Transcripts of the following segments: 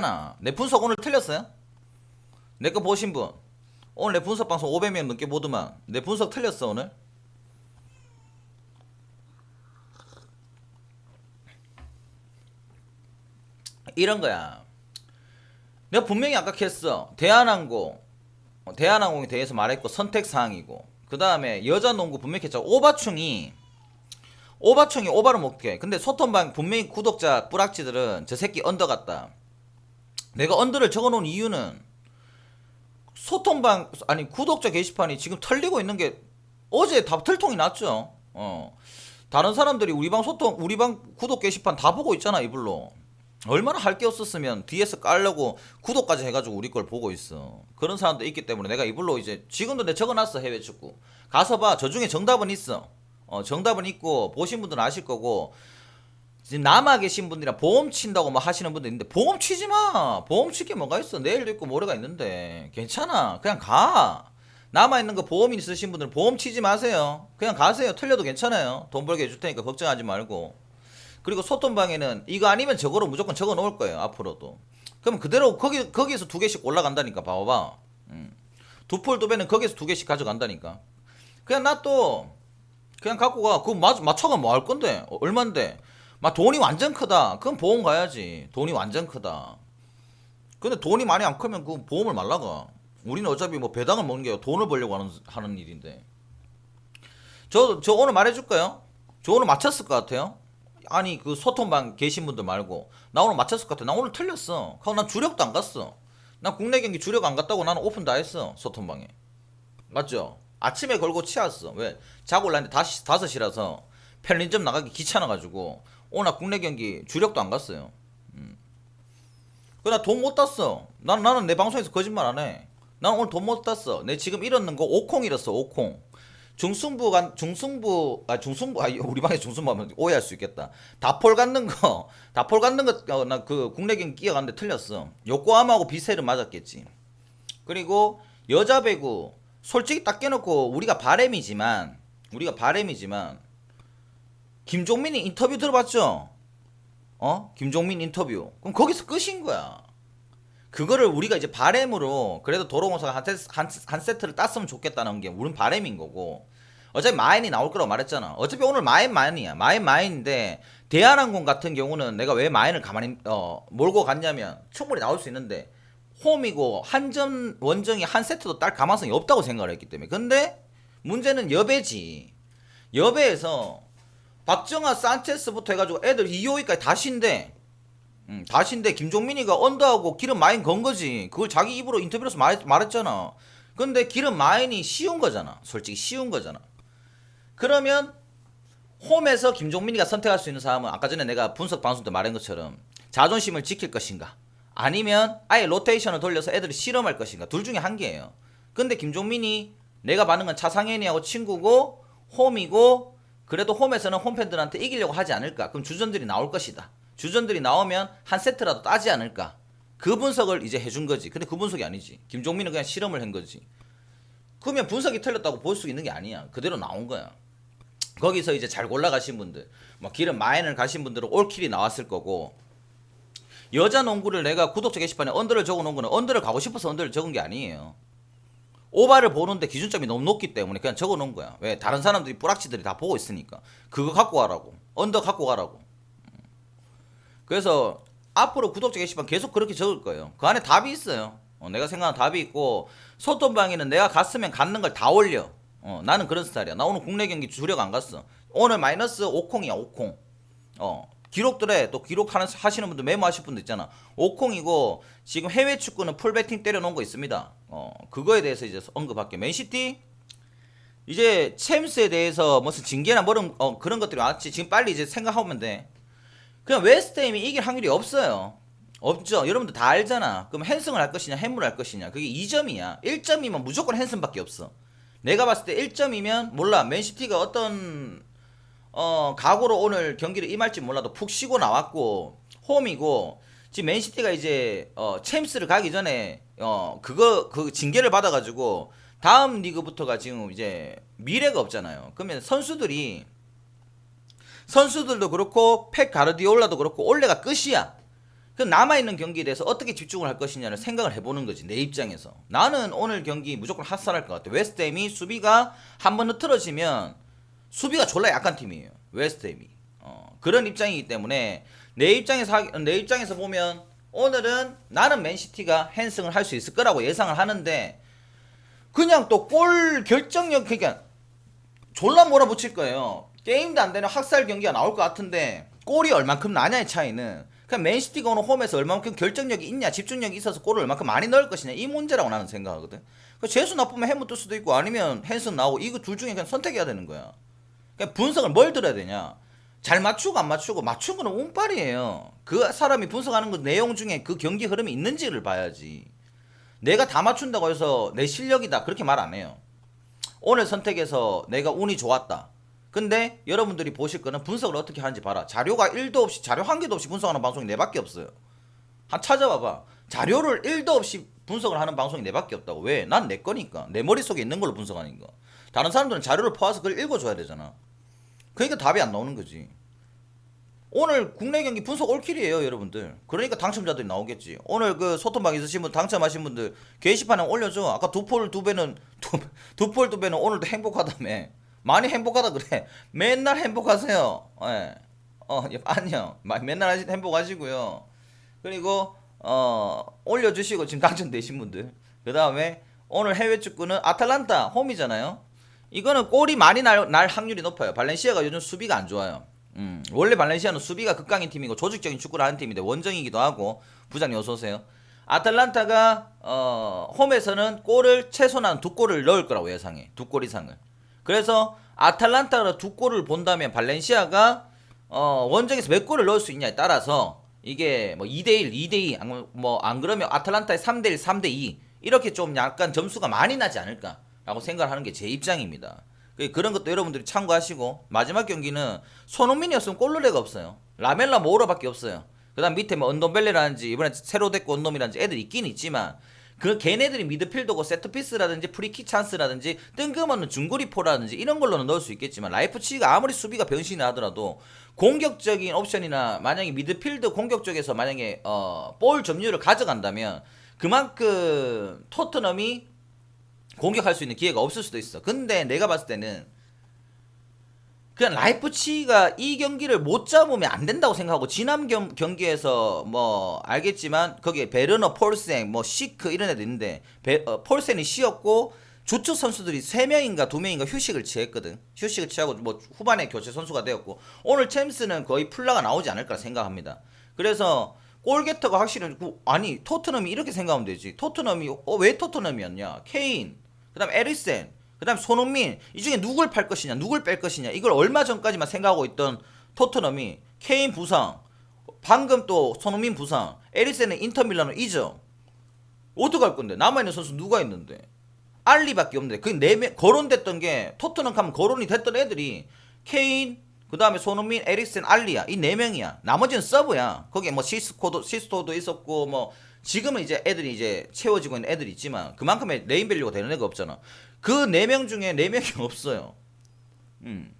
나. 내 분석 오늘 틀렸어요? 내 거 보신 분. 오늘 내 분석 방송 500명 넘게 보더만. 내 분석 틀렸어 오늘? 이런 거야. 내가 분명히 아까 했어. 대한항공. 어, 대한항공에 대해서 말했고 선택 사항이고. 그 다음에 여자 농구 분명히 했죠 오바충이. 오바충이 오바를 못해 근데 소통방 분명히 구독자 뿌락지들은 저 새끼 언더 같다 내가 언더를 적어놓은 이유는 소통방 아니 구독자 게시판이 지금 털리고 있는 게 어제 다 틀통이 났죠. 어. 다른 사람들이 우리 방 소통 우리 방 구독 게시판 다 보고 있잖아 이불로. 얼마나 할 게 없었으면 뒤에서 깔려고 구독까지 해가지고 우리 걸 보고 있어. 그런 사람도 있기 때문에 내가 이불로 이제 지금도 내 적어놨어 해외 축구. 가서 봐 저 중에 정답은 있어. 어 정답은 있고 보신 분들은 아실 거고 지금 남아 계신 분들이랑 보험 친다고 막 하시는 분들 있는데 보험 치지 마. 보험 칠 게 뭐가 있어. 내일도 있고 모레가 있는데 괜찮아. 그냥 가. 남아 있는 거 보험 있으신 분들은 보험 치지 마세요. 그냥 가세요. 틀려도 괜찮아요. 돈 벌게 해줄 테니까 걱정하지 말고. 그리고 소통방에는 이거 아니면 저거로 무조건 적어 놓을 거예요. 앞으로도. 그럼 그대로 거기 거기에서 두 개씩 올라간다니까. 봐봐. 음. 두폴 두 배는 거기에서 두 개씩 가져간다니까. 그냥 나 또 그냥 갖고 가. 그거 맞, 맞춰가 뭐 할 건데? 어, 얼만데? 막 돈이 완전 크다. 그럼 보험 가야지. 돈이 완전 크다. 근데 돈이 많이 안 크면 그 보험을 말라가. 우리는 어차피 뭐 배당을 먹는 게 돈을 벌려고 하는, 하는 일인데. 저, 저 오늘 말해줄까요? 저 오늘 맞췄을 것 같아요? 아니, 그 소통방 계신 분들 말고. 나 오늘 맞췄을 것 같아. 나 오늘 틀렸어. 그럼 난 주력도 안 갔어. 나 국내 경기 주력 안 갔다고 나는 오픈 다 했어. 소통방에. 맞죠? 아침에 걸고 치웠어. 왜? 자고 올라는데 다시 다섯 시라서 편의점 나가기 귀찮아가지고 오늘 국내 경기 주력도 안 갔어요. 음. 그나 돈 못 땄어. 난 나는 내 방송에서 거짓말 안 해. 난 오늘 돈 못 땄어. 내 지금 잃었는 거 오콩 잃었어. 오콩. 중승부 간 중승부 아 중승부 아 우리 방에 중승부 하면 오해할 수 있겠다. 다폴 갖는 거 다폴 갖는 거나그 국내 경기 끼어갔는데 틀렸어. 요코하마하고 비세를 맞았겠지. 그리고 여자 배구 솔직히 딱 깨놓고 우리가 바램이지만 우리가 바램이지만 김종민이 인터뷰 들어봤죠? 어? 김종민 인터뷰. 그럼 거기서 끝인 거야. 그거를 우리가 이제 바램으로 그래도 도로공사가 한, 세- 한, 한 세트를 땄으면 좋겠다는 게 우린 바램인 거고 어차피 마인이 나올 거라고 말했잖아. 어차피 오늘 마인 마인이야. 마인 마인인데 대한항공 같은 경우는 내가 왜 마인을 가만히 어, 몰고 갔냐면 충분히 나올 수 있는데 홈이고 한점 원정이 한 세트도 딸 가망성이 없다고 생각을 했기 때문에 근데 문제는 여배지 여배에서 박정아 산체스부터 해가지고 애들 2호위까지 다신데 음, 다신데 김종민이가 언더하고 기름 마인 건 거지. 그걸 자기 입으로 인터뷰에서 말, 말했잖아. 근데 기름 마인이 쉬운 거잖아. 솔직히 쉬운 거잖아. 그러면 홈에서 김종민이가 선택할 수 있는 사람은 아까 전에 내가 분석 방송 때 말한 것처럼 자존심을 지킬 것인가? 아니면 아예 로테이션을 돌려서 애들을 실험할 것인가? 둘 중에 한 개예요. 근데 김종민이 내가 받는 건 차상현이하고 친구고 홈이고 그래도 홈에서는 홈팬들한테 이기려고 하지 않을까? 그럼 주전들이 나올 것이다. 주전들이 나오면 한 세트라도 따지 않을까? 그 분석을 이제 해준 거지. 근데 그 분석이 아니지. 김종민은 그냥 실험을 한 거지. 그러면 분석이 틀렸다고 볼 수 있는 게 아니야. 그대로 나온 거야. 거기서 이제 잘 골라가신 분들, 뭐 기름 마인을 가신 분들은 올킬이 나왔을 거고 여자 농구를 내가 구독자 게시판에 언더를 적어놓은 거는 언더를 가고 싶어서 언더를 적은 게 아니에요. 오바를 보는데 기준점이 너무 높기 때문에 그냥 적어 놓은 거야. 왜 다른 사람들이 뿌락치들이 다 보고 있으니까 그거 갖고 가라고 언더 갖고 가라고. 음. 그래서 앞으로 구독자 게시판 계속 그렇게 적을 거예요. 그 안에 답이 있어요. 어, 내가 생각하는 답이 있고 소통방에는 내가 갔으면 갔는 걸 다 올려. 어, 나는 그런 스타일이야. 나 오늘 국내 경기 주력 안 갔어. 오늘 마이너스 5콩이야, 5콩. 어, 기록들에 또 기록하는 하시는 분들 메모하실 분들 있잖아. 5콩이고 지금 해외 축구는 풀 배팅 때려 놓은 거 있습니다. 어, 그거에 대해서 이제 언급할게. 맨시티 이제 챔스에 대해서 무슨 징계나 뭐런 어, 그런 것들이 왔지. 지금 빨리 이제 생각하면 돼. 그냥 웨스트햄이 이길 확률이 없어요. 없죠. 여러분들 다 알잖아. 그럼 핸승을 할 것이냐, 해물을 할 것이냐. 그게 2점이야. 1점이면 무조건 핸승밖에 없어. 내가 봤을 때 1점이면 몰라. 맨시티가 어떤 어 각오로 오늘 경기를 임할지 몰라도 푹 쉬고 나왔고 홈이고 지금 맨시티가 이제 어 챔스를 가기 전에 어 그거 그 징계를 받아가지고 다음 리그부터가 지금 이제 미래가 없잖아요. 그러면 선수들이 선수들도 그렇고 팩 가르디올라도 그렇고 올해가 끝이야. 그 남아있는 경기에 대해서 어떻게 집중을 할 것이냐를 생각을 해보는 거지 내 입장에서 나는 오늘 경기 무조건 핫살할 것 같아 웨스트햄이 수비가 한 번 흐트러지면 수비가 졸라 약한 팀이에요 웨스트햄이 어, 그런 입장이기 때문에 내 입장에서 하- 내 입장에서 보면 오늘은 나는 맨시티가 핸승을 할 수 있을 거라고 예상을 하는데 그냥 또 골 결정력 그러니까 졸라 몰아붙일 거예요. 게임도 안 되는 학살 경기가 나올 것 같은데 골이 얼만큼 나냐의 차이는 그냥 맨시티가 오늘 홈에서 얼만큼 결정력이 있냐 집중력이 있어서 골을 얼만큼 많이 넣을 것이냐 이 문제라고 나는 생각하거든. 그 재수 나쁘면 해무 뜰 수도 있고 아니면 핸슨 나오고 이거 둘 중에 그냥 선택해야 되는 거야. 그냥 분석을 뭘 들어야 되냐. 잘 맞추고 안 맞추고 맞춘 거는 운빨이에요. 그 사람이 분석하는 그 내용 중에 그 경기 흐름이 있는지를 봐야지. 내가 다 맞춘다고 해서 내 실력이다 그렇게 말 안 해요. 오늘 선택해서 내가 운이 좋았다. 근데 여러분들이 보실 거는 분석을 어떻게 하는지 봐라. 자료가 1도 없이 자료 한 개도 없이 분석하는 방송이 네 내밖에 없어요. 한 찾아봐봐. 자료를 1도 없이 분석을 하는 방송이 네 내밖에 없다고. 왜? 난 내 거니까. 내 머릿속에 있는 걸로 분석하니까. 다른 사람들은 자료를 퍼와서 그걸 읽어줘야 되잖아. 그러니까 답이 안 나오는 거지. 오늘 국내 경기 분석 올킬이에요, 여러분들. 그러니까 당첨자들이 나오겠지. 오늘 그 소통방 있으신 분 당첨하신 분들 게시판에 올려줘. 아까 두 폴 두 배는 두 폴 두 배는 오늘도 행복하다며. 많이 행복하다 그래. 맨날 행복하세요. 예. 어, 예, 아니요. 마- 맨날 하시, 행복하시고요. 그리고 어 올려주시고 지금 당첨되신 분들. 그 다음에 오늘 해외 축구는 아탈란타 홈이잖아요. 이거는 골이 많이 날, 날 확률이 높아요. 발렌시아가 요즘 수비가 안 좋아요. 음, 원래 발렌시아는 수비가 극강인 팀이고 조직적인 축구를 하는 팀인데 원정이기도 하고 부장님 어서 오세요. 아탈란타가 어, 홈에서는 골을 최소한 두 골을 넣을 거라고 예상해. 두 골 이상을. 그래서 아탈란타가 두 골을 본다면 발렌시아가 어, 원정에서 몇 골을 넣을 수 있냐에 따라서 이게 뭐 2대1, 2대2, 뭐안 그러면 아탈란타의 3대1, 3대2 이렇게 좀 약간 점수가 많이 나지 않을까 라고 생각을 하는 게 제 입장입니다. 그- 그런 것도 여러분들이 참고하시고 마지막 경기는 손흥민이었으면 골 넣을 애가 없어요. 라멜라 모우라밖에 없어요. 그 다음 밑에 뭐 언돈벨레라든지 이번에 새로 데리고 온 놈이라든지 애들 있긴 있지만 그 걔네들이 미드필더고 세트피스라든지 프리킥 찬스라든지 뜬금없는 중거리포라든지 이런 걸로는 넣을 수 있겠지만 라이프치히가 아무리 수비가 변신이 하더라도 공격적인 옵션이나 만약에 미드필드 공격 쪽에서 만약에 어, 볼 점유율을 가져간다면 그만큼 토트넘이 공격할 수 있는 기회가 없을 수도 있어. 근데 내가 봤을 때는 그냥 라이프치히가 이 경기를 못 잡으면 안 된다고 생각하고 지난 경, 경기에서 뭐 알겠지만 거기에 베르너, 폴센, 뭐 시크 이런 애들 있는데 베, 어, 폴센이 쉬었고 주축 선수들이 3명인가 2명인가 휴식을 취했거든. 휴식을 취하고 뭐 후반에 교체 선수가 되었고 오늘 챔스는 거의 풀라가 나오지 않을까 생각합니다. 그래서 골게터가 확실히 그- 아니 토트넘이 이렇게 생각하면 되지. 토트넘이 어, 왜 토트넘이었냐? 케인, 그다음 에리센, 그다음 손흥민. 이 중에 누굴 팔 것이냐, 누굴 뺄 것이냐. 이걸 얼마 전까지만 생각하고 있던 토트넘이 케인 부상, 방금 또 손흥민 부상, 에리센은 인터밀라노 이적. 어떡할 건데? 남아 있는 선수 누가 있는데? 알리밖에 없는데. 그네명 거론됐던 게 토트넘 가면 거론이 됐던 애들이 케인 그 다음에 손흥민, 에릭센, 알리야. 이 네 명이야. 나머지는 서브야. 거기에 뭐 시스코도 시스토도 있었고 뭐 지금은 이제 애들이 이제 채워지고 있는 애들이 있지만 그만큼의 네임밸류가 되는 애가 없잖아. 그 네 명 중에 네 명이 없어요. 음.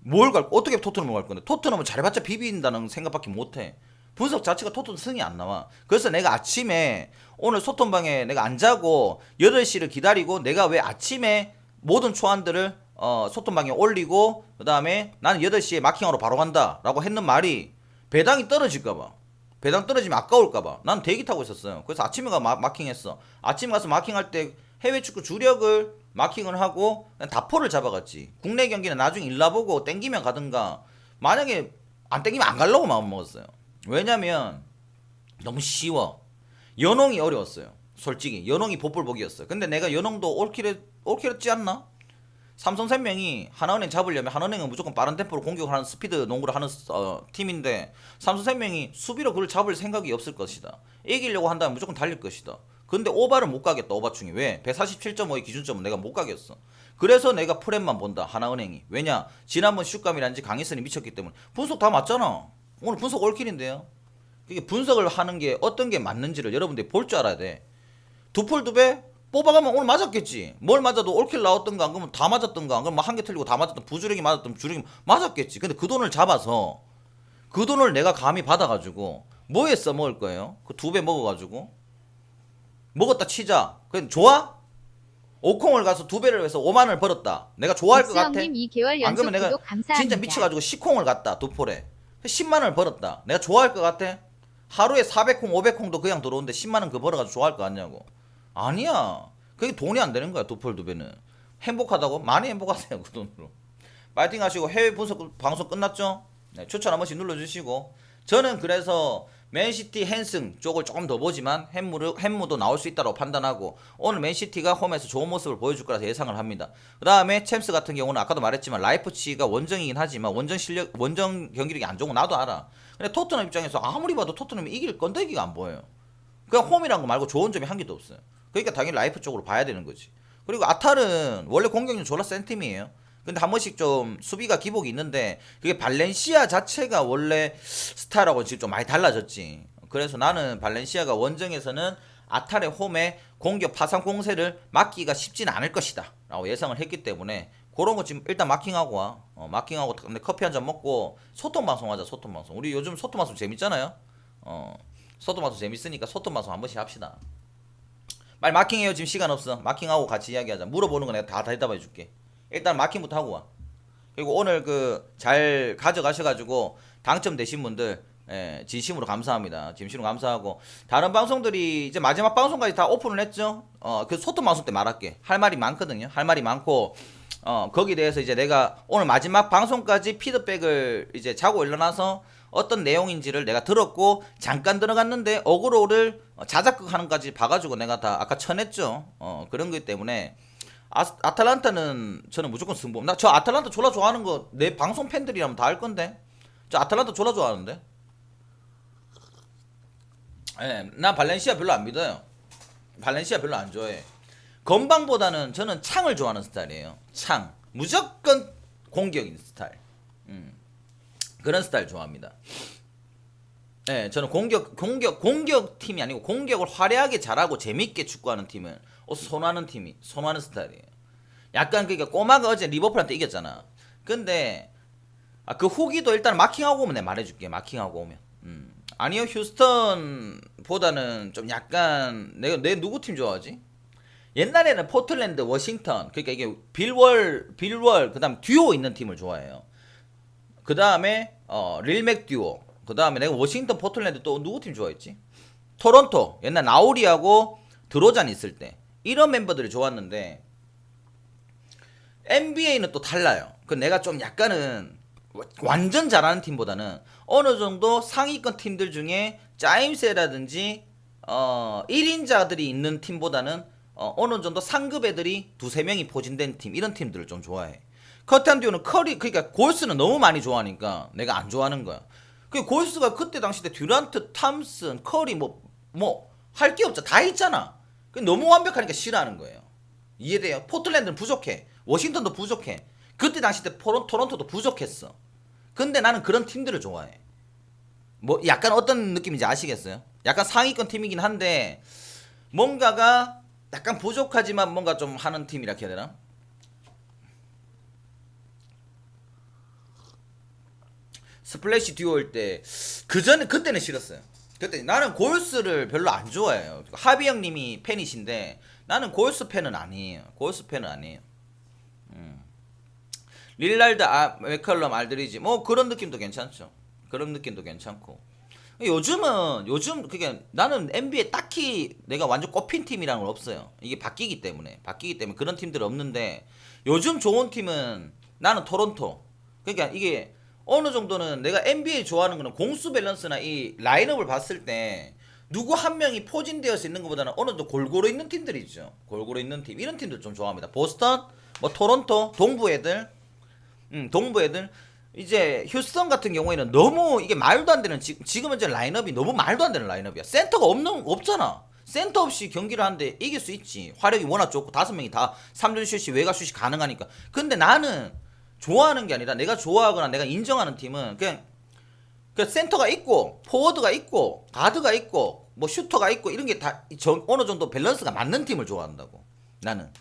뭘 갈, 어떻게 토트넘을 갈 건데? 토트넘은 잘해봤자 비빈다는 생각밖에 못해. 분석 자체가 토트넘 승이 안 나와. 그래서 내가 아침에 오늘 소통방에 내가 안 자고 8시를 기다리고 내가 왜 아침에 모든 초안들을 어, 소통방에 올리고 그 다음에 나는 8시에 마킹하러 바로 간다 라고 했는 말이 배당이 떨어질까봐. 배당 떨어지면 아까울까봐. 난 대기 타고 있었어요. 그래서 아침에 가 마, 마킹했어. 아침에 가서 마킹할 때 해외 축구 주력을 마킹을 하고 다포를 잡아갔지. 국내 경기는 나중에 일나보고 땡기면 가든가. 만약에 안 땡기면 안 가려고 마음 먹었어요. 왜냐면 너무 쉬워. 연홍이 어려웠어요. 솔직히 연홍이 복불복이었어요. 근데 내가 연홍도 올킬했 올킬했지 않나? 삼성 생명이 하나은행 잡으려면 하나은행은 무조건 빠른 템포로 공격을 하는 스피드 농구를 하는 어, 팀인데 삼성 생명이 수비로 그걸 잡을 생각이 없을 것이다. 이기려고 한다면 무조건 달릴 것이다. 근데 오바를 못 가겠다 오바충이 왜? 147.5의 기준점은 내가 못 가겠어. 그래서 내가 프렘만 본다 하나은행이. 왜냐? 지난번 슛감이란지 강희선이 미쳤기 때문에 분석 다 맞잖아. 오늘 분석 올킬인데요. 이게 분석을 하는 게 어떤 게 맞는지를 여러분들이 볼 줄 알아야 돼. 두 폴 두배 뽑아가면 오늘 맞았겠지. 뭘 맞아도 올킬 나왔던가 안 그러면 다 맞았던가 안 그러면 한 개 틀리고 다 맞았던 부주력이 맞았던 주력이 맞았겠지. 근데 그 돈을 잡아서 그 돈을 내가 감히 받아가지고 뭐에 써먹을 거예요? 그 두 배 먹어가지고 먹었다 치자. 그냥 좋아? 오콩을 가서 두 배를 해서 5만 원을 벌었다. 내가 좋아할 것 같아? 박수영님 2개월 안 그러면 내가. 진짜 미쳐가지고 시콩을 갔다 두 폴에 10만 원을 벌었다. 내가 좋아할 것 같아? 하루에 400콩, 500콩도 그냥 들어오는데 10만 원 그 벌어가지고 좋아할 것 같냐고? 아니야. 그게 돈이 안 되는 거야 두폴두 배는. 행복하다고? 많이 행복하세요 그 돈으로. 파이팅 하시고 해외 분석 방송 끝났죠? 네, 추천 한 번씩 눌러주시고 저는 그래서 맨시티 헨승 쪽을 조금 더 보지만 햄무르, 햄무도 나올 수 있다고 판단하고 오늘 맨시티가 홈에서 좋은 모습을 보여줄 거라서 예상을 합니다. 그 다음에 챔스 같은 경우는 아까도 말했지만 라이프치가 원정이긴 하지만 원정 실력 원정 경기력이 안 좋은 거 나도 알아. 근데 토트넘 입장에서 아무리 봐도 토트넘이 이길 건데기가 안 보여요. 그냥 홈이란 거 말고 좋은 점이 한 개도 없어요. 그러니까 당연히 라이프 쪽으로 봐야 되는 거지. 그리고 아탈은 원래 공격력 졸라 센 팀이에요. 근데 한 번씩 좀 수비가 기복이 있는데 그게 발렌시아 자체가 원래 스타라고 지금 좀 많이 달라졌지. 그래서 나는 발렌시아가 원정에서는 아탈의 홈에 공격 파상 공세를 막기가 쉽진 않을 것이다. 라고 예상을 했기 때문에 그런 거 지금 일단 마킹하고 와. 어, 마킹하고 근데 커피 한 잔 먹고 소통 방송 하자. 소통 방송. 우리 요즘 소통 방송 재밌잖아요. 어. 소통 방송 재밌으니까 소통 방송 한 번씩 합시다. 빨리 마킹해요. 지금 시간 없어. 마킹하고 같이 이야기하자. 물어보는 거 내가 다 대답해 줄게. 일단 마킹부터 하고 와. 그리고 오늘 그 잘 가져가셔가지고 당첨되신 분들 예, 진심으로 감사합니다. 진심으로 감사하고 다른 방송들이 이제 마지막 방송까지 다 오픈을 했죠. 어, 그 소통 방송 때 말할게. 할 말이 많거든요. 할 말이 많고 어, 거기에 대해서 이제 내가 오늘 마지막 방송까지 피드백을 이제 자고 일어나서 어떤 내용인지를 내가 들었고 잠깐 들어갔는데 어그로를 어, 자작극하는 까지 봐가지고 내가 다 아까 쳐냈죠. 어, 그런 거기 때문에 아, 아탈란타는 저는 무조건 승부. 나 저 아탈란타 졸라 좋아하는 거 내 방송 팬들이라면 다 알 건데. 저 아탈란타 졸라 좋아하는데. 예, 나 발렌시아 별로 안 믿어요. 발렌시아 별로 안 좋아해. 건방보다는 저는 창을 좋아하는 스타일이에요. 창. 무조건 공격인 스타일. 음. 그런 스타일 좋아합니다. 네, 저는 공격 공격 공격 팀이 아니고 공격을 화려하게 잘하고 재밌게 축구하는 팀을 어, 선호하는 팀이 선호하는 스타일이에요. 약간 그러니까 꼬마가 어제 리버풀한테 이겼잖아. 근데 아, 그 후기도 일단 마킹하고 오면 내가 말해줄게. 마킹하고 오면. 음. 아니요 휴스턴보다는 좀 약간 내가 내 누구 팀 좋아하지? 옛날에는 포틀랜드, 워싱턴 그러니까 이게 빌월 빌월 그 다음 듀오 있는 팀을 좋아해요. 그 다음에 어, 릴맥 듀오. 그 다음에 내가 워싱턴 포틀랜드 또 누구 팀 좋아했지? 토론토. 옛날 나우리하고 드로잔 있을 때 이런 멤버들이 좋았는데 NBA는 또 달라요. 그 내가 좀 약간은 완전 잘하는 팀보다는 어느 정도 상위권 팀들 중에 짜임새라든지 어 1인자들이 있는 팀보다는 어, 어느 정도 상급 애들이 두세 명이 포진된 팀 이런 팀들을 좀 좋아해. 커튼 듀오는 커리 그러니까 골스는 너무 많이 좋아하니까 내가 안 좋아하는 거야. 그 골스가 그때 당시 때 듀란트, 탐슨, 커리 뭐 뭐 할 게 없잖아. 다 있잖아. 그 너무 완벽하니까 싫어하는 거예요. 이해돼요? 포틀랜드는 부족해. 워싱턴도 부족해. 그때 당시 때 포론, 토론토도 부족했어. 근데 나는 그런 팀들을 좋아해. 뭐 약간 어떤 느낌인지 아시겠어요? 약간 상위권 팀이긴 한데 뭔가가 약간 부족하지만 뭔가 좀 하는 팀이라 해야 되나? 스플래시 듀오일 때 그 전에 그때는 싫었어요. 그때 나는 골스를 별로 안 좋아해요. 하비 형님이 팬이신데 나는 골스 팬은 아니에요. 골스 팬은 아니에요. 음. 릴랄드 아, 맥컬럼 알드리지 뭐 그런 느낌도 괜찮죠. 그런 느낌도 괜찮고 요즘은 요즘 그게 나는 NBA 딱히 내가 완전 꼽힌 팀이라는 건 없어요. 이게 바뀌기 때문에 바뀌기 때문에 그런 팀들 없는데 요즘 좋은 팀은 나는 토론토. 그러니까 이게 어느 정도는 내가 NBA 좋아하는 거는 공수 밸런스나 이 라인업을 봤을 때 누구 한 명이 포진되어서 있는 것보다는 어느 정도 골고루 있는 팀들이 있죠. 골고루 있는 팀 이런 팀들 좀 좋아합니다. 보스턴, 뭐 토론토, 동부 애들, 음 동부 애들 이제 휴스턴 같은 경우에는 너무 이게 말도 안 되는 지, 지금 현재 라인업이 너무 말도 안 되는 라인업이야. 센터가 없는 없잖아. 센터 없이 경기를 하는데 이길 수 있지. 화력이 워낙 좋고 다섯 명이 다 3점 슛이 외곽 슛이 가능하니까. 근데 나는 좋아하는 게 아니라 내가 좋아하거나 내가 인정하는 팀은 그냥 그 센터가 있고 포워드가 있고 가드가 있고 뭐 슈터가 있고 이런 게 다 어느 정도 밸런스가 맞는 팀을 좋아한다고 나는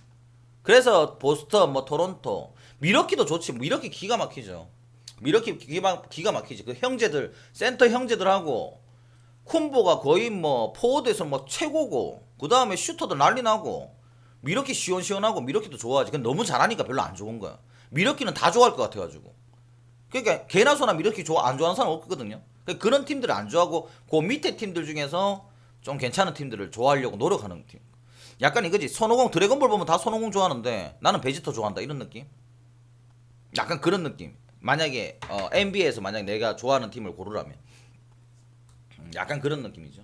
그래서 보스턴 뭐 토론토 미러키도 좋지 미러키 기가 막히죠 이렇게 기가, 기가 막히지. 그 형제들 센터 형제들하고 콤보가 거의 뭐 포워드에서 뭐 최고고 그 다음에 슈터도 난리 나고 미러키 시원시원하고 미러키도 좋아하지. 근데 너무 잘하니까 별로 안 좋은 거야. 미러키는 다 좋아할 것 같아가지고. 그러니까 개나 소나 미러키 좋아 안 좋아하는 사람 없거든요. 그러니까 그런 팀들을 안 좋아하고 그 밑에 팀들 중에서 좀 괜찮은 팀들을 좋아하려고 노력하는 팀. 약간 이거지. 손오공 드래곤볼 보면 다 손오공 좋아하는데 나는 베지터 좋아한다 이런 느낌. 약간 그런 느낌. 만약에 어, NBA에서 만약 내가 좋아하는 팀을 고르라면 음, 약간 그런 느낌이죠.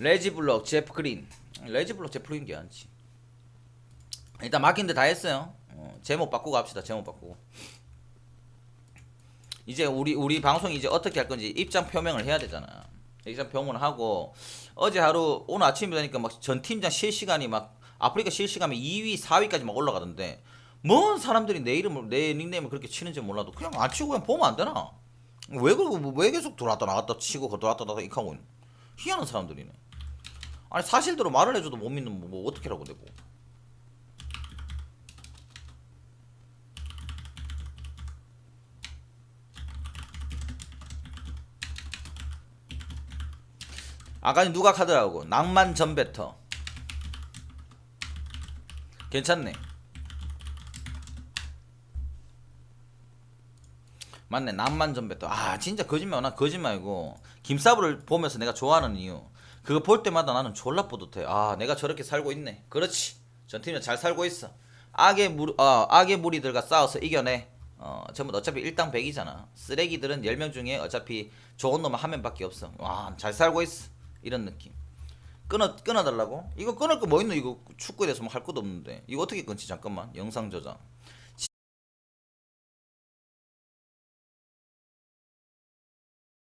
레지 블럭, 제프 그린. 레지 블럭, 제프 그린 게 아니지. 일단 막힌 데 다 했어요. 어, 제목 바꾸고 합시다. 제목 바꾸고. 이제 우리 우리 방송이 이제 어떻게 할 건지 입장 표명을 해야 되잖아. 입장 표명을 하고 어제 하루 오늘 아침에 되니까 막 전 팀장 실시간이 막 아프리카 실시간이 2위, 4위까지 막 올라가던데 뭔 사람들이 내 이름을 내 닉네임을 그렇게 치는지 몰라도 그냥 안 치고 그냥 보면 안 되나? 왜 그러고 뭐왜 계속 들어왔다 나갔다 치고 들어왔다 나갔다 이렇게 하고 있는 희한한 사람들이네. 아니 사실대로 말을 해줘도 못 믿는 뭐, 뭐 어떻게 하라고 되고. 아까 누가 카드라고 낭만 전배터 괜찮네 맞네. 낭만 전배터 아 진짜 거짓말 나 거짓말이고 김사부를 보면서 내가 좋아하는 이유. 그거 볼 때마다 나는 졸라 뿌듯해. 아 내가 저렇게 살고 있네. 그렇지. 전 팀은 잘 살고 있어. 악의 무 어, 악의 무리들과 싸워서 이겨내. 어 전부 다 어차피 일당 백이잖아. 쓰레기들은 10명 중에 어차피 좋은 놈은 한 명밖에 없어. 와 잘 살고 있어. 이런 느낌. 끊어 끊어달라고? 이거 끊을 거 뭐 있노? 이거 축구에 대해서 뭐 할 것도 없는데. 이거 어떻게 끊지? 잠깐만. 영상 저장